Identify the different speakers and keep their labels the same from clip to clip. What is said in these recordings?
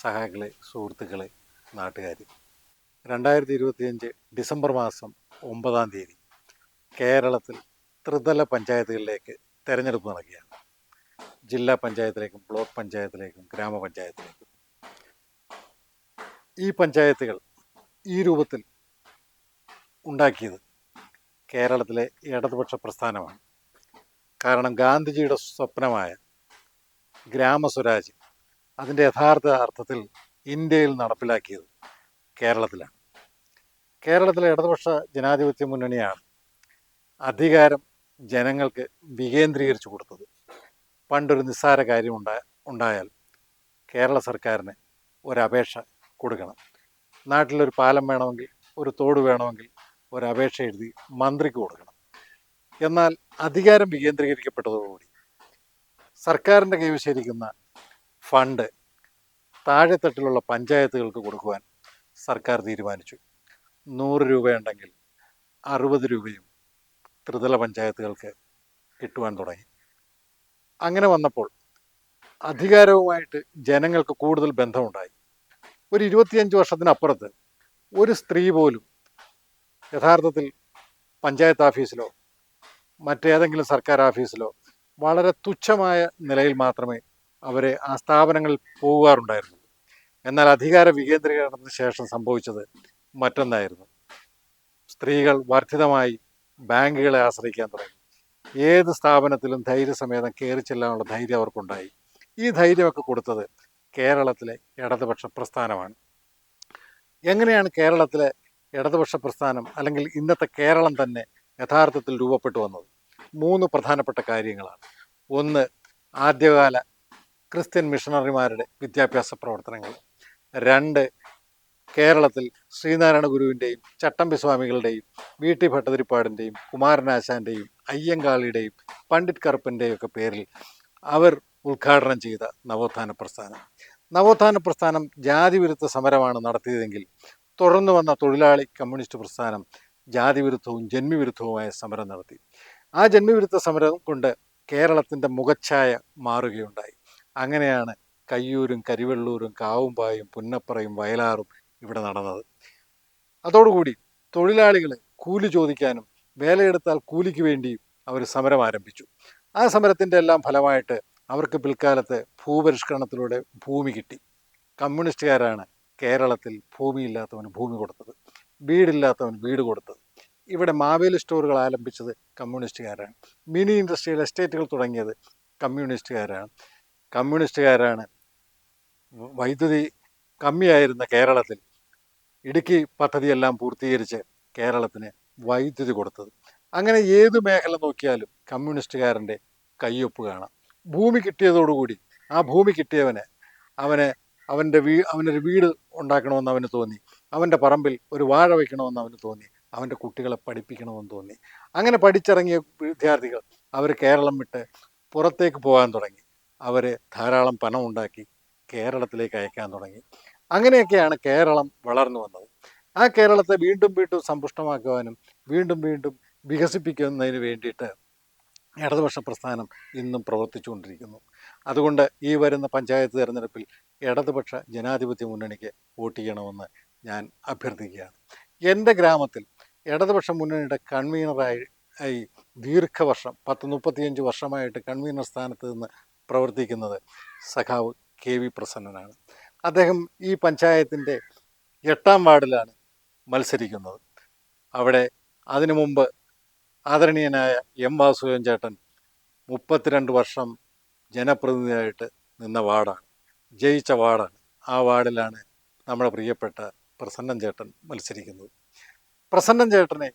Speaker 1: സഹാക്കളെ സുഹൃത്തുക്കളെ നാട്ടുകാർ രണ്ടായിരത്തി ഇരുപത്തിയഞ്ച് ഡിസംബർ മാസം ഒമ്പതാം തീയതി കേരളത്തിൽ ത്രിതല പഞ്ചായത്തുകളിലേക്ക് തിരഞ്ഞെടുപ്പ് നടക്കുകയാണ്. ജില്ലാ പഞ്ചായത്തിലേക്കും ബ്ലോക്ക് പഞ്ചായത്തിലേക്കും ഗ്രാമപഞ്ചായത്തിലേക്കും. ഈ പഞ്ചായത്തുകൾ ഈ രൂപത്തിൽ ഉണ്ടാക്കിയത് കേരളത്തിലെ ഇടതുപക്ഷ പ്രസ്ഥാനമാണ്. കാരണം ഗാന്ധിജിയുടെ സ്വപ്നമായ ഗ്രാമസ്വരാജ് അതിന്റെ യഥാർത്ഥ അർത്ഥത്തിൽ ഇന്ത്യയിൽ നടപ്പിലാക്കിയത് കേരളത്തിലാണ്. കേരളത്തിലെ ഇടതുപക്ഷ ജനാധിപത്യ മുന്നണിയാണ് അധികാരം ജനങ്ങൾക്ക് വികേന്ദ്രീകരിച്ചു കൊടുത്തത്. പണ്ടൊരു നിസ്സാര കാര്യം ഉണ്ടാ ഉണ്ടായാൽ കേരള സർക്കാരിന് ഒരപേക്ഷ കൊടുക്കണം. നാട്ടിലൊരു പാലം വേണമെങ്കിൽ ഒരു തോട് വേണമെങ്കിൽ ഒരപേക്ഷ എഴുതി മന്ത്രിക്ക് കൊടുക്കണം. എന്നാൽ അധികാരം വികേന്ദ്രീകരിക്കപ്പെട്ടതോടുകൂടി സർക്കാരിന്റെ കൈവശേരിക്കുന്ന ഫണ്ട് താഴെത്തട്ടിലുള്ള പഞ്ചായത്തുകൾക്ക് കൊടുക്കുവാൻ സർക്കാർ തീരുമാനിച്ചു. നൂറ് രൂപയുണ്ടെങ്കിൽ അറുപത് രൂപയും ത്രിതല പഞ്ചായത്തുകൾക്ക് കിട്ടുവാൻ തുടങ്ങി. അങ്ങനെ വന്നപ്പോൾ അധികാരവുമായിട്ട് ജനങ്ങൾക്ക് കൂടുതൽ ബന്ധമുണ്ടായി. ഒരു ഇരുപത്തിയഞ്ച് വർഷത്തിനപ്പുറത്ത് ഒരു സ്ത്രീ പോലും യഥാർത്ഥത്തിൽ പഞ്ചായത്ത് ഓഫീസിലോ മറ്റേതെങ്കിലും സർക്കാർ ഓഫീസിലോ വളരെ തുച്ഛമായ നിലയിൽ മാത്രമേ അവരെ ആ സ്ഥാപനങ്ങളിൽ പോകാറുണ്ടായിരുന്നു. എന്നാൽ അധികാര വികേന്ദ്രീകരണത്തിന് ശേഷം സംഭവിച്ചത് മറ്റൊന്നായിരുന്നു. സ്ത്രീകൾ വർദ്ധിതമായി ബാങ്കുകളെ ആശ്രയിക്കാൻ തുടങ്ങി. ഏത് സ്ഥാപനത്തിലും ധൈര്യസമേതം കയറി ചെല്ലാനുള്ള ധൈര്യം അവർക്കുണ്ടായി. ഈ ധൈര്യമൊക്കെ കൊടുത്തത് കേരളത്തിലെ ഇടതുപക്ഷ പ്രസ്ഥാനമാണ്. എങ്ങനെയാണ് കേരളത്തിലെ ഇടതുപക്ഷ പ്രസ്ഥാനം അല്ലെങ്കിൽ ഇന്നത്തെ കേരളം തന്നെ യഥാർത്ഥത്തിൽ രൂപപ്പെട്ടു വന്നത്? മൂന്ന് പ്രധാനപ്പെട്ട കാര്യങ്ങളാണ്. ഒന്ന് ആദ്യകാല ക്രിസ്ത്യൻ മിഷണറിമാരുടെ വിദ്യാഭ്യാസ പ്രവർത്തനങ്ങൾ. രണ്ട് കേരളത്തിൽ ശ്രീനാരായണ ഗുരുവിന്റെയും ചട്ടമ്പി സ്വാമികളുടെയും വി ടി ഭട്ടതിരിപ്പാടിന്റെയും കുമാരനാശാന്റെയും അയ്യങ്കാളിയുടെയും പണ്ഡിറ്റ് കറുപ്പന്റെയും ഒക്കെ പേരിൽ അവർ ഉദ്ഘാടനം ചെയ്ത നവോത്ഥാന പ്രസ്ഥാനം. നവോത്ഥാന പ്രസ്ഥാനം ജാതി വിരുദ്ധ സമരമാണ് നടത്തിയതെങ്കിൽ തുടർന്ന് വന്ന തൊഴിലാളി കമ്മ്യൂണിസ്റ്റ് പ്രസ്ഥാനം ജാതി വിരുദ്ധവും ജന്മിവിരുദ്ധവുമായ സമരം നടത്തി. ആ ജന്മിവിരുദ്ധ സമരം കൊണ്ട് കേരളത്തിന്റെ മുഖച്ഛായ മാറുകയുണ്ടായി. അങ്ങനെയാണ് കയ്യൂരും കരിവെള്ളൂരും കാവുംപായും പുന്നപ്പറയും വയലാറും ഇവിടെ നടന്നത്. അതോടുകൂടി തൊഴിലാളികൾ കൂലി ചോദിക്കാനും വേലയെടുത്താൽ കൂലിക്ക് വേണ്ടിയും അവർ സമരം ആരംഭിച്ചു. ആ സമരത്തിന്റെ എല്ലാം ഫലമായിട്ട് അവർക്ക് പിൽക്കാലത്ത് ഭൂപരിഷ്കരണത്തിലൂടെ ഭൂമി കിട്ടി. കമ്മ്യൂണിസ്റ്റുകാരാണ് കേരളത്തിൽ ഭൂമിയില്ലാത്തവന് ഭൂമി കൊടുത്തത്. വീടില്ലാത്തവന് വീട് കൊടുത്തത്. ഇവിടെ മാവേലി സ്റ്റോറുകൾ ആരംഭിച്ചത് കമ്മ്യൂണിസ്റ്റുകാരാണ്. മിനി ഇൻഡസ്ട്രിയൽ എസ്റ്റേറ്റുകൾ തുടങ്ങിയത് കമ്മ്യൂണിസ്റ്റുകാരാണ്. കമ്മ്യൂണിസ്റ്റുകാരാണ്. വൈദ്യുതി കമ്മിയായിരുന്ന കേരളത്തിൽ ഇടുക്കി പദ്ധതിയെല്ലാം പൂർത്തീകരിച്ച് കേരളത്തിന് വൈദ്യുതി കൊടുത്തത്. അങ്ങനെ ഏത് മേഖല നോക്കിയാലും കമ്മ്യൂണിസ്റ്റുകാരന്റെ കയ്യൊപ്പ് കാണാം. ഭൂമി കിട്ടിയതോടുകൂടി ആ ഭൂമി കിട്ടിയവന് അവനെ അവന്റെ വീ അവനൊരു വീട് ഉണ്ടാക്കണമെന്ന് അവന് തോന്നി. അവന്റെ പറമ്പിൽ ഒരു വാഴ വയ്ക്കണമെന്ന് അവന് തോന്നി. അവന്റെ കുട്ടികളെ പഠിപ്പിക്കണമെന്ന് തോന്നി. അങ്ങനെ പഠിച്ചിറങ്ങിയ വിദ്യാർത്ഥികൾ അവർ കേരളം വിട്ട് പുറത്തേക്ക് പോകാൻ തുടങ്ങി. അവർ ധാരാളം പണം ഉണ്ടാക്കി കേരളത്തിലേക്ക് അയക്കാൻ തുടങ്ങി. അങ്ങനെയൊക്കെയാണ് കേരളം വളർന്നു വന്നത്. ആ കേരളത്തെ വീണ്ടും വീണ്ടും സമ്പുഷ്ടമാക്കുവാനും വീണ്ടും വീണ്ടും വികസിപ്പിക്കുന്നതിന് വേണ്ടിയിട്ട് ഇടതുപക്ഷ പ്രസ്ഥാനം ഇന്നും പ്രവർത്തിച്ചുകൊണ്ടിരിക്കുന്നു. അതുകൊണ്ട് ഈ വരുന്ന പഞ്ചായത്ത് തിരഞ്ഞെടുപ്പിൽ ഇടതുപക്ഷ ജനാധിപത്യ മുന്നണിക്ക് വോട്ട് ചെയ്യണമെന്ന് ഞാൻ അഭ്യർത്ഥിക്കുകയാണ്. എന്റെ ഗ്രാമത്തിൽ ഇടതുപക്ഷ മുന്നണിയുടെ കൺവീനറായി ദീർഘവർഷം പത്ത് മുപ്പത്തിയഞ്ച് വർഷമായിട്ട് കൺവീനർ സ്ഥാനത്ത് നിന്ന് പ്രവർത്തിക്കുന്നത്. സഖാവ് കെ വി പ്രസന്നനാണ്. അദ്ദേഹം ഈ പഞ്ചായത്തിന്റെ എട്ടാം വാർഡിലാണ് മത്സരിക്കുന്നത്. അവിടെ അതിനു മുമ്പ് ആദരണീയനായ എം വാസുദേവൻ ചേട്ടൻ മുപ്പത്തിരണ്ട് വർഷം ജനപ്രതിനിധിയായിട്ട് നിന്ന വാർഡാണ്. ജയിച്ച വാർഡാണ്. ആ വാർഡിലാണ് നമ്മുടെ പ്രിയപ്പെട്ട പ്രസന്നൻ ചേട്ടൻ മത്സരിക്കുന്നത്. പ്രസന്നൻ ചേട്ടനെ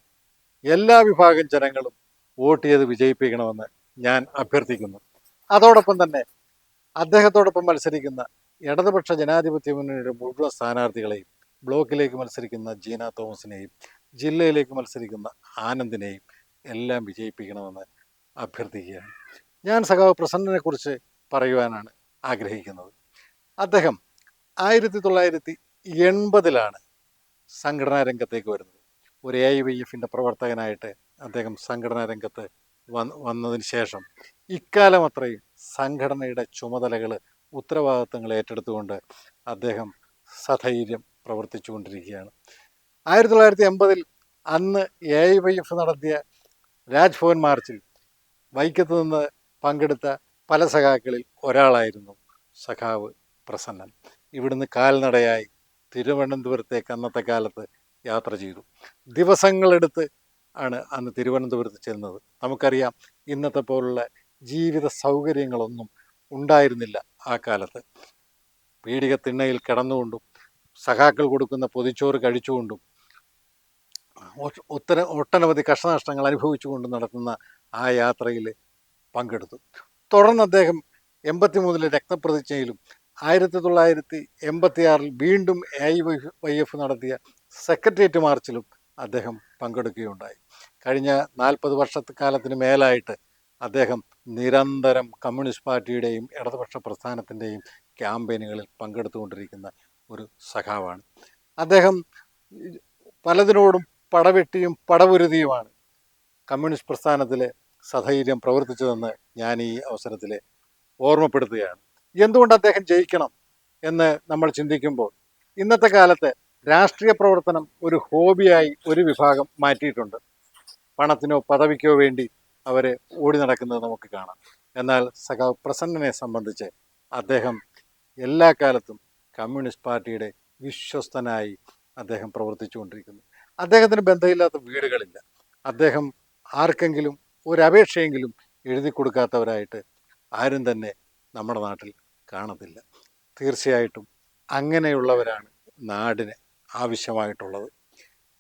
Speaker 1: എല്ലാ വിഭാഗം ജനങ്ങളും വോട്ട് ചെയ്ത് വിജയിപ്പിക്കണമെന്ന് ഞാൻ അഭ്യർത്ഥിക്കുന്നു. അതോടൊപ്പം തന്നെ അദ്ദേഹത്തോടൊപ്പം മത്സരിക്കുന്ന ഇടതുപക്ഷ ജനാധിപത്യ മുന്നണിയുടെ മുഴുവൻ സ്ഥാനാർത്ഥികളെയും ബ്ലോക്കിലേക്ക് മത്സരിക്കുന്ന ജീന തോമസിനെയും ജില്ലയിലേക്ക് മത്സരിക്കുന്ന ആനന്ദിനെയും എല്ലാം വിജയിപ്പിക്കണമെന്ന് അഭ്യർത്ഥിക്കുകയാണ്. ഞാൻ സഖാവ് പ്രസന്നനെ കുറിച്ച് പറയുവാനാണ് ആഗ്രഹിക്കുന്നത്. അദ്ദേഹം ആയിരത്തി തൊള്ളായിരത്തി എൺപതിലാണ് സംഘടനാ രംഗത്തേക്ക് വരുന്നത്. ഒരു എ ഐ വൈ എഫിന്റെ പ്രവർത്തകനായിട്ട് അദ്ദേഹം സംഘടനാ രംഗത്ത് വന്നതിന് ശേഷം ഇക്കാലം അത്രയും സംഘടനയുടെ ചുമതലകൾ ഉത്തരവാദിത്തങ്ങൾ ഏറ്റെടുത്തുകൊണ്ട് അദ്ദേഹം സധൈര്യം പ്രവർത്തിച്ചുകൊണ്ടിരിക്കുകയാണ്. ആയിരത്തി തൊള്ളായിരത്തി എൺപതിൽ അന്ന് എ ഐ വൈ എഫ് നടത്തിയ രാജ്ഭവൻ മാർച്ചിൽ വൈക്കത്ത് നിന്ന് പങ്കെടുത്ത പല സഖാക്കളിൽ ഒരാളായിരുന്നു സഖാവ് പ്രസന്നൻ. ഇവിടുന്ന് കാൽനടയായി തിരുവനന്തപുരത്തേക്ക് അന്നത്തെ കാലത്ത് യാത്ര ചെയ്തു. ദിവസങ്ങളെടുത്ത് ആണ് അന്ന് തിരുവനന്തപുരത്ത് ചെന്നത്. നമുക്കറിയാം ഇന്നത്തെ പോലുള്ള ജീവിത സൗകര്യങ്ങളൊന്നും ഉണ്ടായിരുന്നില്ല ആ കാലത്ത്. പീഡിക തിണ്ണയിൽ കിടന്നുകൊണ്ടും സഖാക്കൾ കൊടുക്കുന്ന പൊതിച്ചോറ് കഴിച്ചുകൊണ്ടും ഒത്തര ഒട്ടനവധി കഷ്ടനഷ്ടങ്ങൾ അനുഭവിച്ചുകൊണ്ട് നടത്തുന്ന ആ യാത്രയിൽ പങ്കെടുത്തു. തുടർന്ന് അദ്ദേഹം എൺപത്തി മൂന്നിലെ രക്തപ്രതിജ്ഞയിലും ആയിരത്തി തൊള്ളായിരത്തി എൺപത്തി ആറിൽ വീണ്ടും എ ഐ വൈ എഫ് നടത്തിയ സെക്രട്ടേറിയറ്റ് മാർച്ചിലും അദ്ദേഹം പങ്കെടുക്കുകയുണ്ടായി. കഴിഞ്ഞ നാൽപ്പത് വർഷക്കാലത്തിന് മേലായിട്ട് അദ്ദേഹം നിരന്തരം കമ്മ്യൂണിസ്റ്റ് പാർട്ടിയുടെയും ഇടതുപക്ഷ പ്രസ്ഥാനത്തിന്റെയും ക്യാമ്പയിനുകളിൽ പങ്കെടുത്തുകൊണ്ടിരിക്കുന്ന ഒരു സഖാവാണ്. അദ്ദേഹം പലതിനോടും പടവെട്ടിയും പടപുരുതിയുമാണ് കമ്മ്യൂണിസ്റ്റ് പ്രസ്ഥാനത്തിൽ സധൈര്യം പ്രവർത്തിച്ചതെന്ന് ഞാൻ ഈ അവസരത്തിൽ ഓർമ്മപ്പെടുത്തുകയാണ്. എന്തുകൊണ്ട് അദ്ദേഹം ജയിക്കണം എന്ന് നമ്മൾ ചിന്തിക്കുമ്പോൾ ഇന്നത്തെ കാലത്ത് രാഷ്ട്രീയ പ്രവർത്തനം ഒരു ഹോബിയായി ഒരു വിഭാഗം മാറ്റിയിട്ടുണ്ട്. പണത്തിനോ പദവിക്കോ വേണ്ടി അവർ ഓടി നടക്കുന്നത് നമുക്ക് കാണാം. എന്നാൽ സഖാവ് പ്രസന്നനെ സംബന്ധിച്ച് അദ്ദേഹം എല്ലാ കാലത്തും കമ്മ്യൂണിസ്റ്റ് പാർട്ടിയുടെ വിശ്വസ്തനായി അദ്ദേഹം പ്രവർത്തിച്ചുകൊണ്ടിരിക്കുന്നു. അദ്ദേഹത്തിന് ബന്ധമില്ലാത്ത വീടുകളില്ല. അദ്ദേഹം ആർക്കെങ്കിലും ഒരു എഴുതി കൊടുക്കാത്തവരായിട്ട് ആരും തന്നെ നമ്മുടെ നാട്ടിൽ കാണത്തില്ല. തീർച്ചയായിട്ടും അങ്ങനെയുള്ളവരാണ് നാടിന് ആവശ്യമായിട്ടുള്ളത്.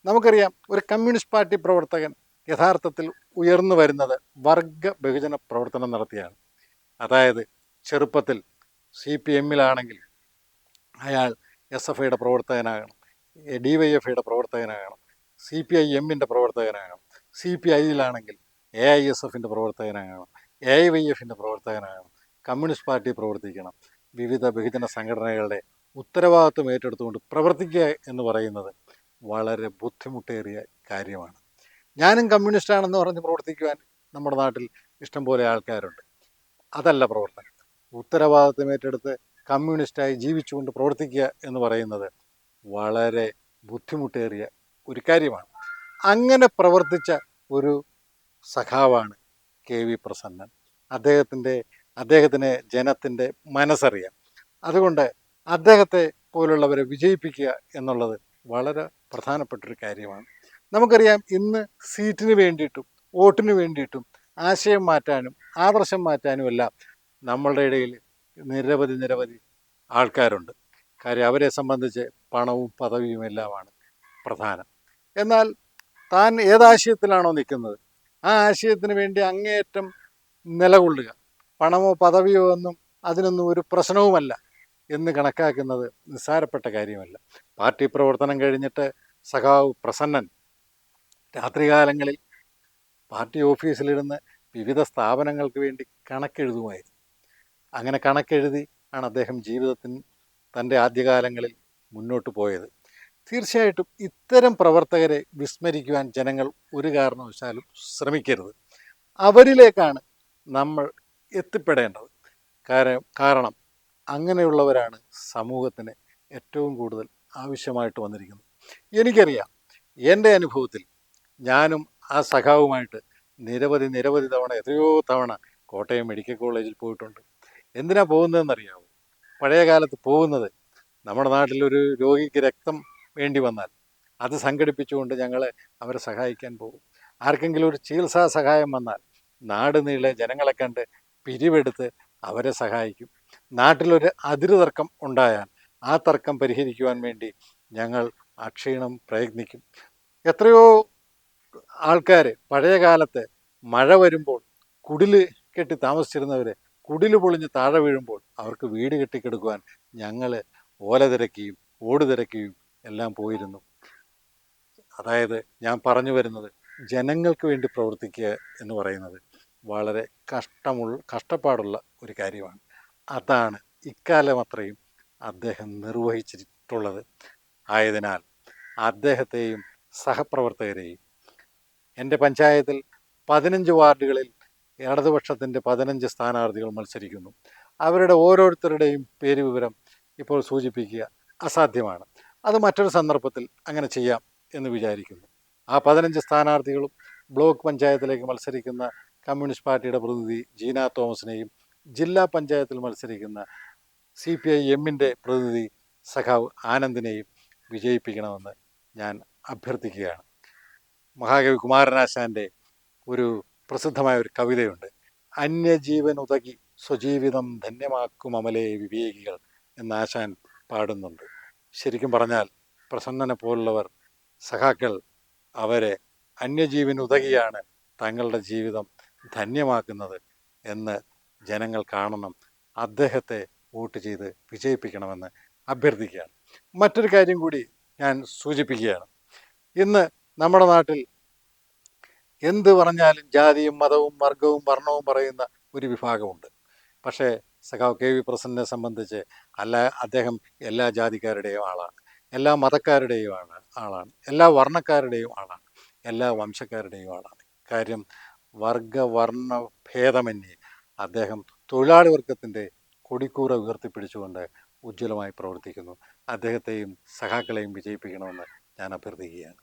Speaker 1: നമുക്കറിയാം ഒരു കമ്മ്യൂണിസ്റ്റ് പാർട്ടി പ്രവർത്തകൻ യഥാർത്ഥത്തിൽ ഉയർന്നു വരുന്നത് വർഗ ബഹുജന പ്രവർത്തനം നടത്തിയാണ്. അതായത് ചെറുപ്പത്തിൽ സി പി എമ്മിലാണെങ്കിൽ അയാൾ എസ് എഫ് ഐയുടെ പ്രവർത്തകനാകണം ഡി വൈ എഫ് ഐയുടെ പ്രവർത്തകനാകണം സി പി ഐ എമ്മിന്റെ പ്രവർത്തകനാകണം സി പി ഐയിലാണെങ്കിൽ എ ഐ എസ് എഫിന്റെ പ്രവർത്തകനാകണം എ ഐ വൈ എഫിന്റെ പ്രവർത്തകനാകണം കമ്മ്യൂണിസ്റ്റ് പാർട്ടി പ്രവർത്തിക്കണം. വിവിധ ബഹുജന സംഘടനകളുടെ ഉത്തരവാദിത്വം ഏറ്റെടുത്തുകൊണ്ട് പ്രവർത്തിക്കുക എന്ന് പറയുന്നത് വളരെ ബുദ്ധിമുട്ടേറിയ കാര്യമാണ്. ഞാനും കമ്മ്യൂണിസ്റ്റാണെന്ന് പറഞ്ഞ് പ്രവർത്തിക്കുവാൻ നമ്മുടെ നാട്ടിൽ ഇഷ്ടംപോലെ ആൾക്കാരുണ്ട്. അതല്ല പ്രവർത്തനം. ഉത്തരവാദിത്വം ഏറ്റെടുത്ത് കമ്മ്യൂണിസ്റ്റായി ജീവിച്ചുകൊണ്ട് പ്രവർത്തിക്കുക എന്ന് പറയുന്നത് വളരെ ബുദ്ധിമുട്ടേറിയ ഒരു കാര്യമാണ്. അങ്ങനെ പ്രവർത്തിച്ച ഒരു സഖാവാണ് കെ വി പ്രസന്നൻ. അദ്ദേഹത്തിന്റെ അദ്ദേഹത്തിന് ജനത്തിന്റെ മനസ്സറിയാം അതുകൊണ്ട് അദ്ദേഹത്തെ പോലുള്ളവരെ വിജയിപ്പിക്കുക എന്നുള്ളത് വളരെ പ്രധാനപ്പെട്ടൊരു കാര്യമാണ്. നമുക്കറിയാം ഇന്ന് സീറ്റിന് വേണ്ടിയിട്ടും വോട്ടിന് വേണ്ടിയിട്ടും ആശയം മാറ്റാനും ആദർശം മാറ്റാനും എല്ലാം നമ്മളുടെ ഇടയിൽ നിരവധി നിരവധി ആൾക്കാരുണ്ട്. കാര്യം അവരെ സംബന്ധിച്ച് പണവും പദവിയും എല്ലാമാണ് പ്രധാനം. എന്നാൽ താൻ ഏതാശയത്തിലാണോ നിൽക്കുന്നത്? ആ ആശയത്തിന് വേണ്ടി അങ്ങേയറ്റം നിലകൊള്ളുക. പണമോ പദവിയോ ഒന്നും അതിനൊന്നും ഒരു പ്രശ്നവുമല്ല എന്ന് കണക്കാക്കുന്നത് നിസ്സാരപ്പെട്ട കാര്യമല്ല. പാർട്ടി പ്രവർത്തനം കഴിഞ്ഞിട്ട് സഖാവ് പ്രസന്നൻ രാത്രികാലങ്ങളിൽ പാർട്ടി ഓഫീസിലിരുന്ന് വിവിധ സ്ഥാപനങ്ങൾക്ക് വേണ്ടി കണക്കെഴുതുമായിരുന്നു. അങ്ങനെ കണക്കെഴുതി ആണ് അദ്ദേഹം ജീവിതത്തിന് തന്റെ ആദ്യകാലങ്ങളിൽ മുന്നോട്ട് പോയത്. തീർച്ചയായിട്ടും ഇത്തരം പ്രവർത്തകരെ വിസ്മരിക്കുവാൻ ജനങ്ങൾ ഒരു കാരണവശാലും ശ്രമിക്കരുത്. അവരിലേക്കാണ് നമ്മൾ എത്തിപ്പെടേണ്ടത്. കാരണം അങ്ങനെയുള്ളവരാണ് സമൂഹത്തിന് ഏറ്റവും കൂടുതൽ ആവശ്യമായിട്ട് വന്നിരിക്കുന്നത്. എനിക്കറിയാം എന്റെ അനുഭവത്തിൽ ഞാനും ആ സഖാവുമായിട്ട് നിരവധി നിരവധി തവണ എത്രയോ തവണ കോട്ടയം മെഡിക്കൽ കോളേജിൽ പോയിട്ടുണ്ട്. എന്തിനാ പോകുന്നതെന്നറിയാമോ പഴയ കാലത്ത് പോകുന്നത് നമ്മുടെ നാട്ടിലൊരു രോഗിക്ക് രക്തം വേണ്ടി വന്നാൽ അത് സംഘടിപ്പിച്ചുകൊണ്ട് ഞങ്ങളെ അവരെ സഹായിക്കാൻ പോകും. ആർക്കെങ്കിലും ഒരു ചികിത്സാ സഹായം വന്നാൽ നാട് നീളെ ജനങ്ങളെ കണ്ട് പിരിവെടുത്ത് അവരെ സഹായിക്കും. നാട്ടിലൊരു അതിര് തർക്കം ഉണ്ടായാൽ ആ തർക്കം പരിഹരിക്കുവാൻ വേണ്ടി ഞങ്ങൾ അക്ഷീണം പ്രയത്നിക്കും. എത്രയോ ആൾക്കാർ പഴയ കാലത്ത് മഴ വരുമ്പോൾ കുടിൽ കെട്ടി താമസിച്ചിരുന്നവർ കുടിൽ പൊളിഞ്ഞ് താഴെ വീഴുമ്പോൾ അവർക്ക് വീട് കെട്ടിക്കെടുക്കുവാൻ ഞങ്ങൾ ഓല തിരക്കിയും ഓട് തിരക്കിയും എല്ലാം പോയിരുന്നു. അതായത് ഞാൻ പറഞ്ഞു വരുന്നത് ജനങ്ങൾക്ക് വേണ്ടി പ്രവർത്തിക്കുക എന്ന് പറയുന്നത് വളരെ കഷ്ടമുള്ള കഷ്ടപ്പാടുള്ള ഒരു കാര്യമാണ്. അതാണ് ഇക്കാലം അത്രയും അദ്ദേഹം നിർവഹിച്ചിട്ടുള്ളത്. ആയതിനാൽ അദ്ദേഹത്തെയും സഹപ്രവർത്തകരെയും എന്റെ പഞ്ചായത്തിൽ പതിനഞ്ച് വാർഡുകളിൽ ഇടതുപക്ഷത്തിന്റെ പതിനഞ്ച് സ്ഥാനാർത്ഥികൾ മത്സരിക്കുന്നു. അവരുടെ ഓരോരുത്തരുടെയും പേര് വിവരം ഇപ്പോൾ സൂചിപ്പിക്കുക അസാധ്യമാണ്. അത് മറ്റൊരു സന്ദർഭത്തിൽ അങ്ങനെ ചെയ്യാം എന്ന് വിചാരിക്കുന്നു. ആ പതിനഞ്ച് സ്ഥാനാർത്ഥികളും ബ്ലോക്ക് പഞ്ചായത്തിലേക്ക് മത്സരിക്കുന്ന കമ്മ്യൂണിസ്റ്റ് പാർട്ടിയുടെ പ്രതിനിധി ജീന തോമസിനെയും ജില്ലാ പഞ്ചായത്തിൽ മത്സരിക്കുന്ന സി പി ഐ എമ്മിന്റെ പ്രതിനിധി സഖാവ് ആനന്ദിനെയും വിജയിപ്പിക്കണമെന്ന് ഞാൻ അഭ്യർത്ഥിക്കുകയാണ്. മഹാകവി കുമാരനാശാന്റെ ഒരു പ്രസിദ്ധമായ ഒരു കവിതയുണ്ട്. അന്യജീവൻ ഉതകി സ്വജീവിതം ധന്യമാക്കും അമലേ വിവേകികൾ എന്ന് ആശാൻ പാടുന്നുണ്ട്. ശരിക്കും പറഞ്ഞാൽ പ്രസന്നനെ പോലുള്ളവർ സഖാക്കൾ അവരെ അന്യജീവൻ ഉതകിയാണ് തങ്ങളുടെ ജീവിതം ധന്യമാക്കുന്നത് എന്ന് ജനങ്ങൾ കാണണം. അദ്ദേഹത്തെ വോട്ട് ചെയ്ത് വിജയിപ്പിക്കണമെന്ന് അഭ്യർത്ഥിക്കുകയാണ്. മറ്റൊരു കാര്യം കൂടി ഞാൻ സൂചിപ്പിക്കുകയാണ്. ഇന്ന് നമ്മുടെ നാട്ടിൽ എന്ത് പറഞ്ഞാലും ജാതിയും മതവും വർഗവും വർണവും പറയുന്ന ഒരു വിഭാഗമുണ്ട്. പക്ഷേ സഖാവ് കെ വി പ്രസന്നെ സംബന്ധിച്ച് അല്ല അദ്ദേഹം എല്ലാ ജാതിക്കാരുടെയും ആളാണ് എല്ലാ മതക്കാരുടെയും ആണ് ആളാണ് എല്ലാ വർണക്കാരുടെയും ആളാണ് എല്ലാ വംശക്കാരുടെയും ആളാണ്. കാര്യം വർഗ വർണ ഭേദമന്യേ അദ്ദേഹം തൊഴിലാളി വർഗത്തിന്റെ കൊടിക്കൂറ ഉയർത്തിപ്പിടിച്ചുകൊണ്ട് ഉജ്ജ്വലമായി പ്രവർത്തിക്കുന്നു. അദ്ദേഹത്തെയും സഖാക്കളെയും വിജയിപ്പിക്കണമെന്ന് ഞാൻ അഭ്യർത്ഥിക്കുകയാണ്.